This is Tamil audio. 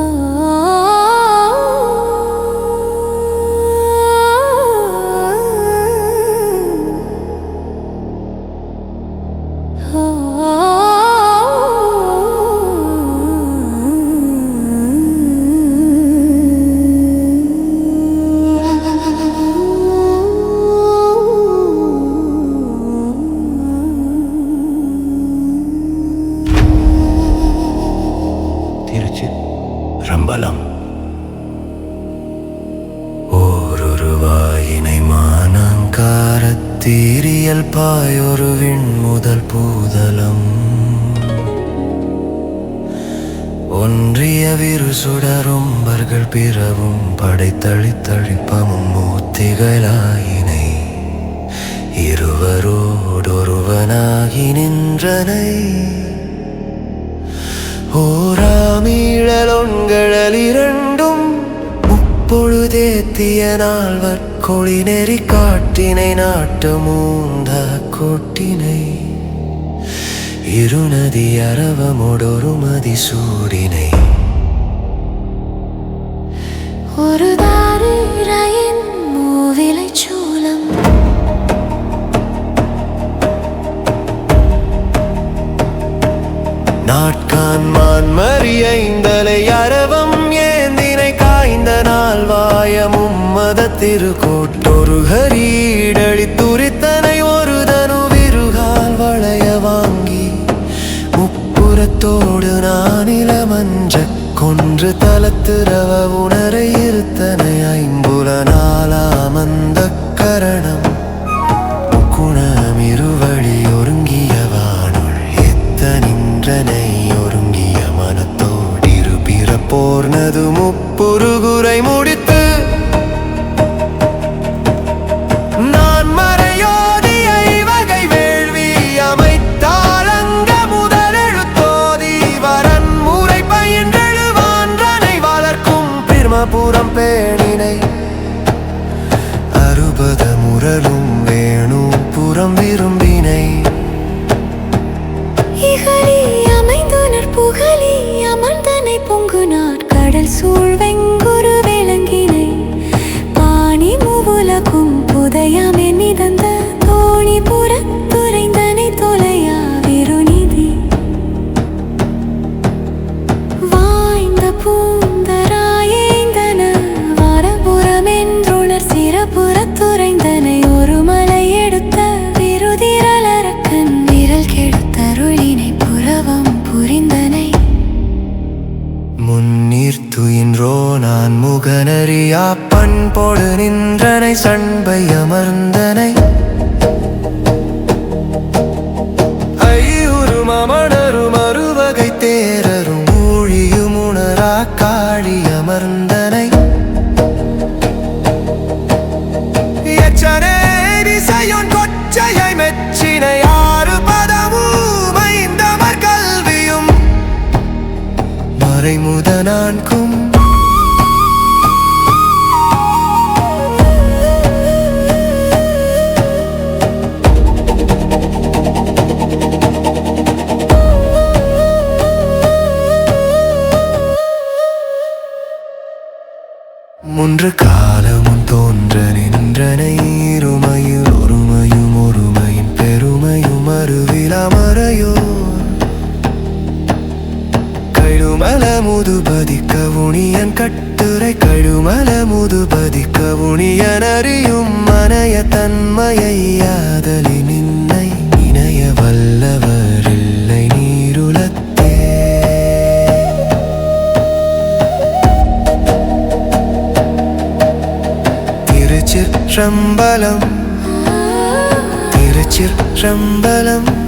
Oh. பிரபலம். ஓருருவாயினை மானங்காரத்தீரியல் பாயொரு விண்முதல் பூதலம். ஒன்றிய விரு சுடரும்பர்கள் பிறவும் படைத்தளித்தழிப்பமும் மூத்திகளாயினை இருவரோடொருவனாகி நின்றனை. முப்பொழுதேத்திய நால்வர் கொழி நெறி காட்டினை நாட்டு மூந்த கோட்டினை. இருநதி அரவமொடொரு மதி சூடினை. ஒரு தாரிரையின் மூவிலை சூலம். நாட்கான்மான் மறியைந்தலை அரவம் திருக்கோட்டொரு ஹரீடழி துரித்தனை ஒரு தனு விருகால் வளைய வாங்கி முப்புறத்தோடு நானில மஞ்ச கொன்று தலத்துறவ உணர இருத்தனை ஐம்புல நாளாமந்த கரணம். தூரம் பேணினை. அறுபத முரலும் வேணு புறம் விரும்பினை. இகழி அமைந்துனர் புகழி அமர்ந்தனை பொங்குனார் கடல் சூழ் விளங்கினை. பாணி முவுலகும் புதையாமே பண்போடு நின்றனை சண்பை அமர்ந்தனை. கழுமல பதிக்க உணியன் கட்டுரை கழுமல பதிக்க உணியன் அறியும் மனைய தன்மையை யாதலி நின்னை இணைய வல்லவர் இல்லை நீருலத்தே. திருச்சிற்றம்பலம் திருச்சிற்றம்பலம்.